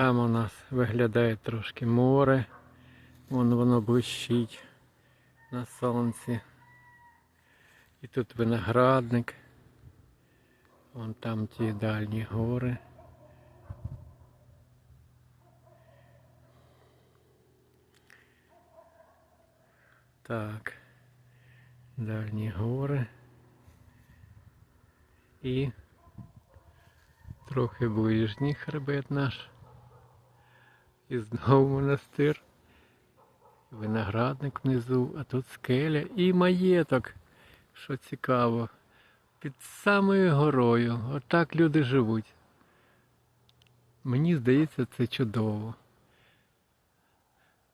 Там у нас виглядає трошки море. Вон воно блищить на сонці. І тут виноградник. Вон там ті дальні гори. Так. Дальні гори. І трохи ближній хребет наш. І знову монастир. Виноградник внизу, а тут скеля і маєток, що цікаво. Під самою горою. Отак люди живуть. Мені здається, це чудово.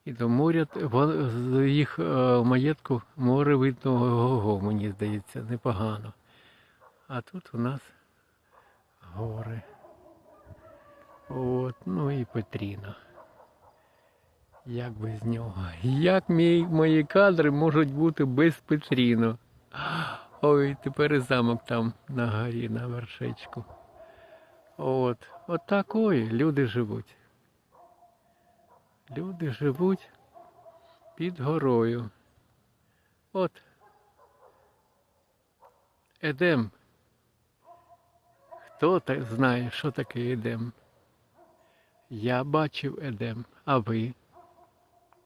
І до моря з їх е, маєтку море видно ого, мені здається, непогано. А тут у нас гори. От, ну і Петріна. Як без нього? Як мій, мої кадри можуть бути без Петріно? Ой, тепер і замок там на горі, на вершечку. От, от такої люди живуть. Люди живуть під горою. От. Едем. Хто знає, що таке Едем? Я бачив Едем, а ви?